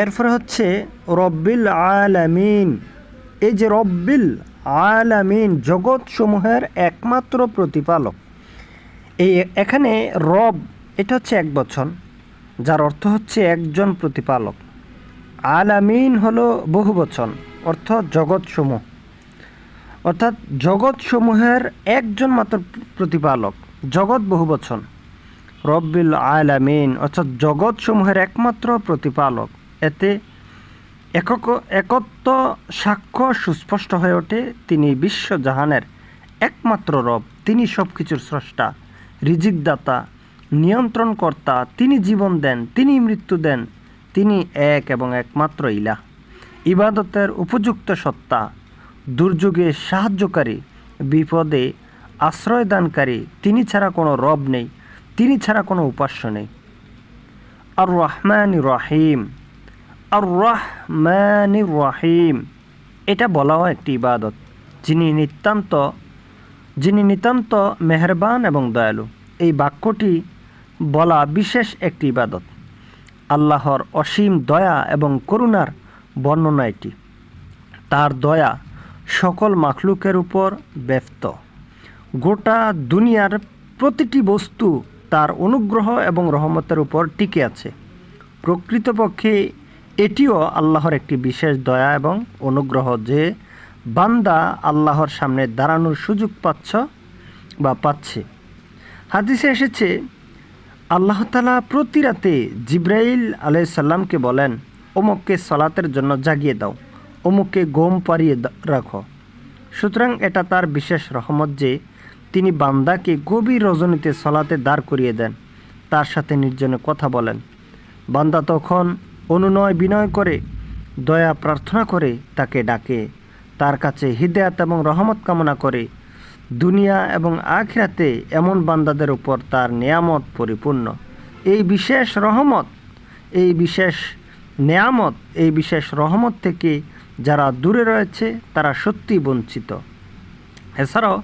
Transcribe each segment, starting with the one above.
এরপরে হচ্ছে রব্বিল আলামিন। এই যে রব্বিল আলামিন জগৎসমূহের একমাত্র প্রতিপালক। এই এখানে রব, এটা হচ্ছে এক বচন, যার অর্থ হচ্ছে একজন প্রতিপালক। আলামিন হলো বহু বচন, অর্থ জগৎসমূহ। অর্থাৎ জগৎসমূহের একজন মাত্র প্রতিপালক, জগৎ বহু বচন। রব্বিল আলামিন, অর্থাৎ জগৎসমূহের একমাত্র প্রতিপালক। এতে একক, একত্ব সাক্ষ্য সুস্পষ্ট হয়ে ওঠে। তিনি বিশ্বজাহানের একমাত্র রব। তিনি সব কিছুর স্রষ্টা, রিজিকদাতা, নিয়ন্ত্রণকর্তা। তিনি জীবন দেন, তিনি মৃত্যু দেন। তিনি এক এবং একমাত্র ইলা ইবাদতের উপযুক্ত সত্তা, দুর্যোগে সাহায্যকারী, বিপদে আশ্রয়দানকারী। তিনি ছাড়া কোনো রব নেই, তিনি ছাড়া কোনো উপাস্য নেই। আর রহমান রহিম। আর রহমান রহিম এটা বলাও একটি ইবাদত। যিনি নিতান্ত যিনি নিতান্ত মেহরবান এবং দয়ালু। এই বাক্যটি বলা বিশেষ একটি ইবাদত। আল্লাহর অসীম দয়া এবং করুণার বর্ণনা এটি। তার দয়া সকল মাখলুকের উপর ব্যস্ত। গোটা দুনিয়ার প্রতিটি বস্তু তার অনুগ্রহ এবং রহমতের উপর টিকে আছে। প্রকৃতপক্ষে এটিও আল্লাহর একটি বিশেষ দয়া এবং অনুগ্রহ যে বান্দা আল্লাহর সামনে দাঁড়ানোর সুযোগ পাচ্ছ বা পাচ্ছে। হাদিসে এসেছে, আল্লাহ তালা প্রতি রাতে জিব্রাইল আলাইসাল্লামকে বলেন, অমুককে সলাতের জন্য জাগিয়ে দাও, অমুককে গোম পাড়িয়ে রাখো। সুতরাং এটা তার বিশেষ রহমত যে তিনি বান্দাকে গভীর রজনীতে সলাতে দাঁড় করিয়ে দেন। তার সাথে নির্জনে কথা বলেন। বান্দা তখন অনুনয় বিনয় করে, দয়া প্রার্থনা করে তাকে ডাকে। তার কাছে হৃদয়াত এবং রহমত কামনা করে। দুনিয়া এবং আখিরাতে এমন বান্দাদের উপর তার নেয়ামত পরিপূর্ণ। এই বিশেষ রহমত, এই বিশেষ নেয়ামত, এই বিশেষ রহমত থেকে যারা দূরে রয়েছে, তারা সত্যি বঞ্চিত। এছাড়াও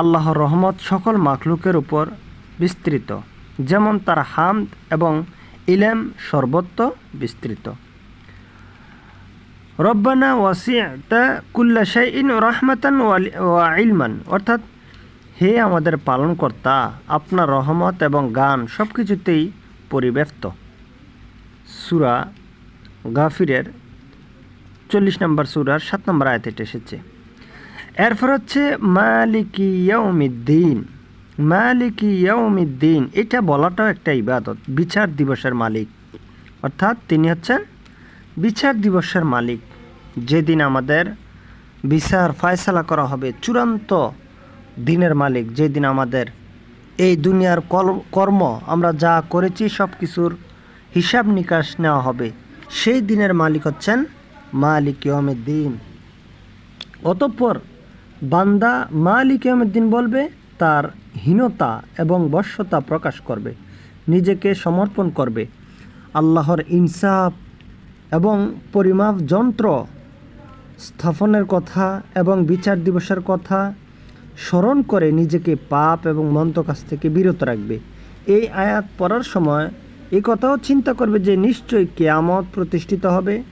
আল্লাহর রহমত সকল মাখলুকের উপর বিস্তৃত। যেমন তার হামদ এবং ইলেম সর্বত্র বিস্তৃত। রব্বানা ওয়াসিআতা কুল্লা শাইইন রাহমাতান ওয়া ইলমান। অর্থাৎ, হে আমাদের পালনকর্তা, আপনার রহমত এবং গান সব কিছুতেই পরিব্যপ্ত। সুরা গাফিরের চল্লিশ নম্বর সুরার সাত নম্বর আয়াতে এসেছে। এরপর হচ্ছে, মালিকি ইয়াউমিদ্দিন। মালিকি ইয়াউমিদ্দিন, এটা বলাটাও একটা ইবাদত, বিচার দিবসের মালিক। অর্থাৎ তিনি হচ্ছেন বিচার দিবসের মালিক। যেদিন আমাদের বিচার ফয়সালা করা হবে, চূড়ান্ত দিনের মালিক, যেদিন আমাদের এই দুনিয়ার কর্ম, আমরা যা করেছি সব কিছুর হিসাব নিকাশ নেওয়া হবে, সেই দিনের মালিক হচ্ছেন মালিক দিন অতঃপর বান্দা মালিক দিন বলবে, তার হীনতা এবং বশ্যতা প্রকাশ করবে, নিজেকে সমর্পণ করবে। আল্লাহর ইনসাফ এবং পরিমাপ যন্ত্র স্থাপনের কথা এবং বিচার দিবসের কথা স্মরণ করে নিজেকে পাপ এবং মন্দ কাছ থেকে বিরত রাখবে। এই আয়াত পড়ার সময় এই কথাও চিন্তা করবে যে নিশ্চয়ই কেয়ামত প্রতিষ্ঠিত হবে।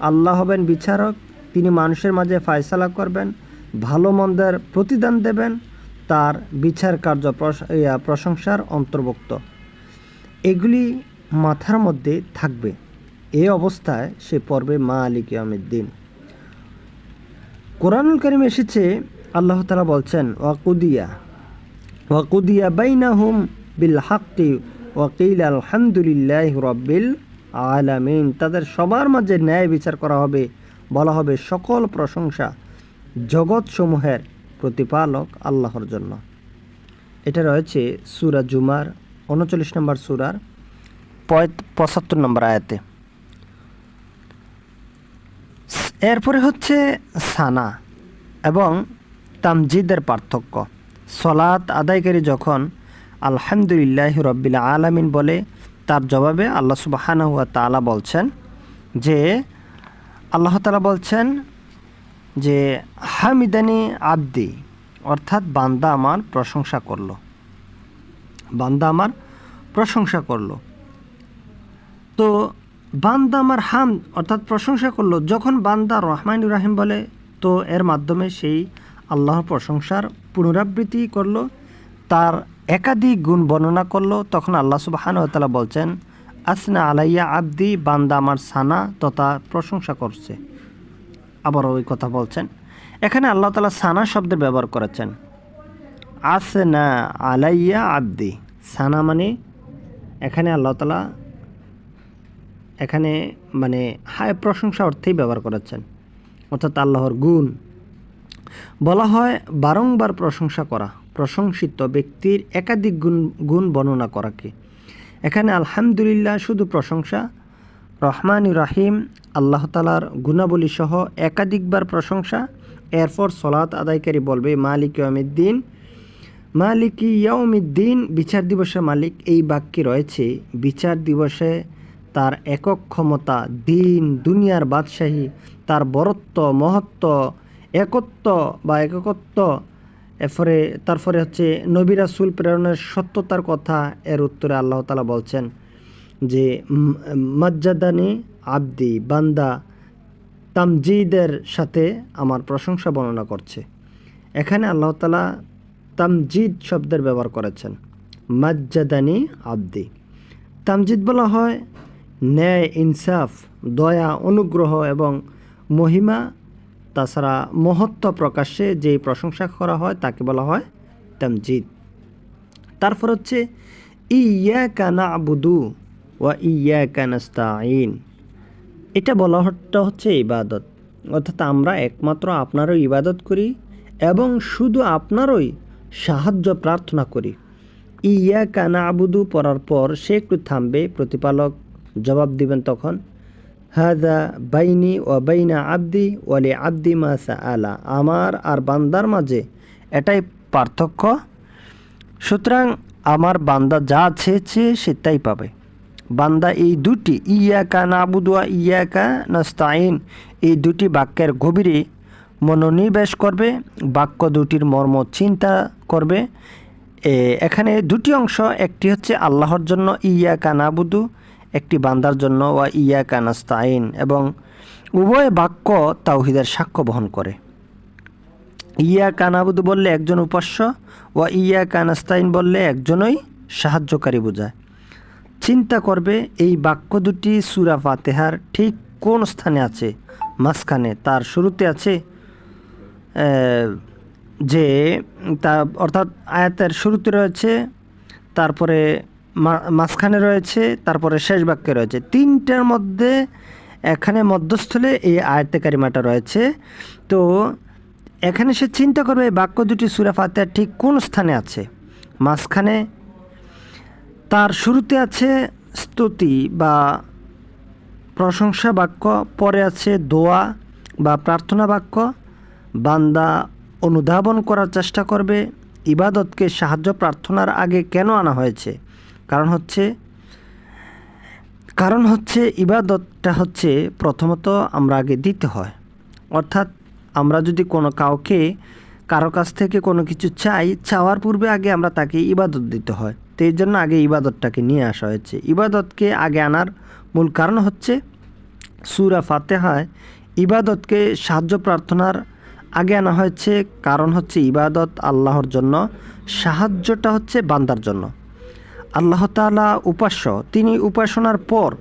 আল্লাহ হবেন বিচারক, তিনি মানুষের মাঝে ফায়সালা করবেন, ভালো মন্দের প্রতিদান দেবেন তার বিচার কার্য প্রশ- প্রশংসার অন্তর্ভুক্ত। এগুলি মাথার মধ্যে থাকবে। এই অবস্থায় সে পড়বে মা আলী কিয়ামের কোরআনুল করিম এসেছে, আল্লাহ তালা বলছেন ওয়াকুদিয়া ওয়াকুদিয়া বাইনাহুম বিল হাক্কি ওয়াকিল আলহামদুলিল্লাহ রব্বিল আলামিন। তাদের সবার মাঝে ন্যায় বিচার করা হবে, বলা হবে সকল প্রশংসা জগৎসমূহের। প্রতিপালক আল্লাহর জন্য। এটা রয়েছে সুরা জুমার উনচল্লিশ নম্বর সুরার পঁচাত্তর নম্বর আয়াতে। এরপরে হচ্ছে সানা এবং তামজিদের পার্থক্য। সলাৎ আদায়কারী যখন আলহামদুলিল্লাহ রব্বিল আলামিন বলে, তার জবাবে আল্লাহ সুবাহানা হুয়া তালা বলছেন যে, আল্লাহ তালা বলছেন যে হামিদানি আব্দি, অর্থাৎ বান্দা আমার প্রশংসা করল। বান্দা আমার প্রশংসা করল। তো বান্দা আমার হাম, অর্থাৎ প্রশংসা করল, যখন বান্দা রহমান রাহিম বলে, তো এর মাধ্যমে সেই আল্লাহর প্রশংসার পুনরাবৃত্তি করল, তার একাধিক গুণ বর্ণনা করল, তখন আল্লাহ সুবাহান তালা বলছেন, আসনা আলাইয়া আব্দি, বান্দা আমার সানা তথা প্রশংসা করছে। আবার ওই কথা বলছেন। এখানে আল্লাহ তালা সানা শব্দের ব্যবহার করেছেন। আসনা আলাইয়া আব্দি। সানা মানে এখানে আল্লাহ তালা এখানে মানে হায় প্রশংসা অর্থেই ব্যবহার করেছেন। অর্থাৎ আল্লাহর গুণ। বলা হয় বারংবার প্রশংসা করা, প্রশংসিত ব্যক্তির একাধিক গুণ গুণ বর্ণনা করাকে এখানে আলহামদুলিল্লাহ শুধু প্রশংসা রহমান রাহিম, আল্লাহ তালার গুণাবলী সহ একাধিকবার প্রশংসা, এরপর সলাৎ আদায়কারী বলবে, মালিক ইয়ামিদ্দিন মালিক ইয়াউমিদ্দিন, বিচার দিবসের মালিক, এই বাক্যে রয়েছে, বিচার দিবসে তার একক ক্ষমতা, দিন, দুনিয়ার বাদশাহী, তার বরত্ব, মহত্ব, একত্ব বা এককত্ব, এরপরে, তারপরে হচ্ছে নবী রাসুল প্রেরণের সত্যতার কথা, এর উত্তরে আল্লাহ তালা বলছেন। যে মজ্জাদানি আব্দি, বান্দা তামজিদের সাথে আমার প্রশংসা বর্ণনা করছে। এখানে আল্লাহ তালা তামজিদ শব্দের ব্যবহার করেছেন, মজ্জাদানি আব্দি। তামজিদ বলা হয় ন্যায়, ইনসাফ, দয়া, অনুগ্রহ এবং মহিমা, তাছাড়া মহত্ব প্রকাশ্যে যেই প্রশংসা করা হয় তাকে বলা হয় তামজিদ। তারপর হচ্ছে ইয়া কানা আবুদু ওয়া ইয়া কানাস্তাইন এটা বলা হচ্ছে ইবাদত। অর্থাৎ আমরা একমাত্র আপনারও ইবাদত করি এবং শুধু আপনারই সাহায্য প্রার্থনা করি। ইয়া কানা আবুদু পড়ার পর সে একটু থামবে, প্রতিপালক জবাব দিবেন তখন হাদা বাইনি ও বাইনা আব্দি ওয়ালি আব্দি মাসা আলা আমার আর বান্দার মাঝে এটাই পার্থক্য। সুতরাং আমার বান্দা যা চেয়েছে সে তাই পাবে। বান্দা, এই দুটি ইয়াকা নাবুদুয়া ইয়াকা নাস্তাইন এই দুটি বাক্যের গভীরে মনোনিবেশ করবে, বাক্য দুটির মর্ম চিন্তা করবে। এখানে দুটি অংশ, একটি হচ্ছে আল্লাহর জন্য ইয়া কানাবুদু একটি বান্দার জন্য ওয়া ইয়া কানাস্তাইন এবং উভয় বাক্য তাওহিদের সাক্ষ্য বহন করে। ইয়া কানাবুদু বললে একজন উপাস্য, ওয়া ইয়া কানাস্তাইন বললে একজনই সাহায্যকারী বোঝায়। চিন্তা করবে, এই বাক্য দুটি সুরা ফাতেহার ঠিক কোন স্থানে আছে? মাঝখানে, তার শুরুতে আছে যে, তা, অর্থাৎ আয়াতের শুরুতে রয়েছে, তারপরে মাঝখানে রয়েছে, তারপরে শেষ বাক্যে রয়েছে। তিনটার মধ্যে এখানে মধ্যস্থলে এই আয়াতে কারিমাটা রয়েছে। তো, এখানে সে চিন্তা করবে, এই বাক্য দুটি সুরা ফাতেহার ঠিক কোন স্থানে আছে? মাঝখানে তার শুরুতে আছে স্তুতি বা প্রশংসা বাক্য, পরে আছে দোয়া বা প্রার্থনা বাক্য। বান্দা অনুধাবন করার চেষ্টা করবে, ইবাদতকে সাহায্য প্রার্থনার আগে কেন আনা হয়েছে? কারণ হচ্ছে কারণ হচ্ছে ইবাদতটা হচ্ছে প্রথমত আমরা আগে দিতে হয়। অর্থাৎ আমরা যদি কোনো কাউকে, কারও কাছ থেকে কোনো কিছু চাই, চাওয়ার পূর্বে আগে আমরা তাকে ইবাদত দিতে হয়। তো এই জন্য আগে ইবাদতটাকে নিয়ে আসা হয়েছে। ইবাদতকে আগে আনার মূল কারণ হচ্ছে সুরা ফাতেহায় ইবাদতকে সাহায্য প্রার্থনার আগে আনা হয়েছে। কারণ হচ্ছে ইবাদত আল্লাহর জন্য, সাহায্যটা হচ্ছে বান্দার জন্য। আল্লাহ তাআলা উপাস্য, তিনি উপাসনার পর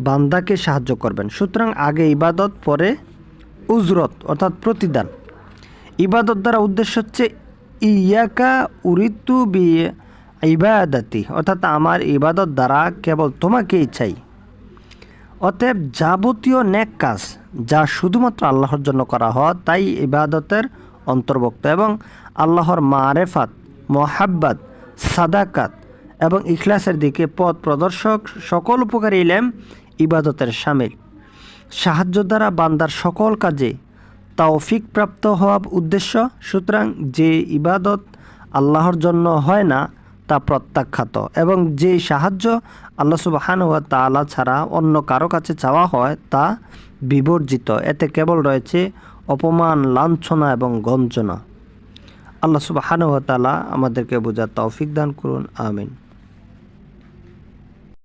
বান্দাকে সাহায্য করবেন। সুতরাং আগে ইবাদত, পরে উজরত, অর্থাৎ প্রতিদান। ইবাদত দ্বারা উদ্দেশ্য হচ্ছে ইয়াকা উরিতু বি ইবাদাতি, অর্থাৎ আমার ইবাদত দ্বারা কেবল তোমাকেই চাই। অতএব যাবতীয় ন্যাক কাজ যা শুধুমাত্র আল্লাহর জন্য করা হয়, তাই ইবাদতের অন্তর্ভুক্ত এবং আল্লাহর মারেফাত, মোহাব্বাত, সাদাকাত এবং ইখলাসের দিকে পথ প্রদর্শক সকল উপকারী ইলেম ইবাদতের সামিল। সাহায্য দ্বারা বান্দার সকল কাজে তৌফিক প্রাপ্ত হওয়া উদ্দেশ্য, সুতরাং যে ইবাদত আল্লাহর জন্য হয় না তা প্রত্যাখ্যাত এবং যে সাহায্য আল্লাহ সুবাহান ওয়া তাআলা ছাড়া অন্য কারও কাছে চাওয়া হয় তা বিবর্জিত। এতে কেবল রয়েছে অপমান, লাঞ্ছনা এবং গঞ্জনা। আল্লাহ সুবাহান ওয়া তালা আমাদেরকে বোঝার তৌফিক দান করুন, আমিন।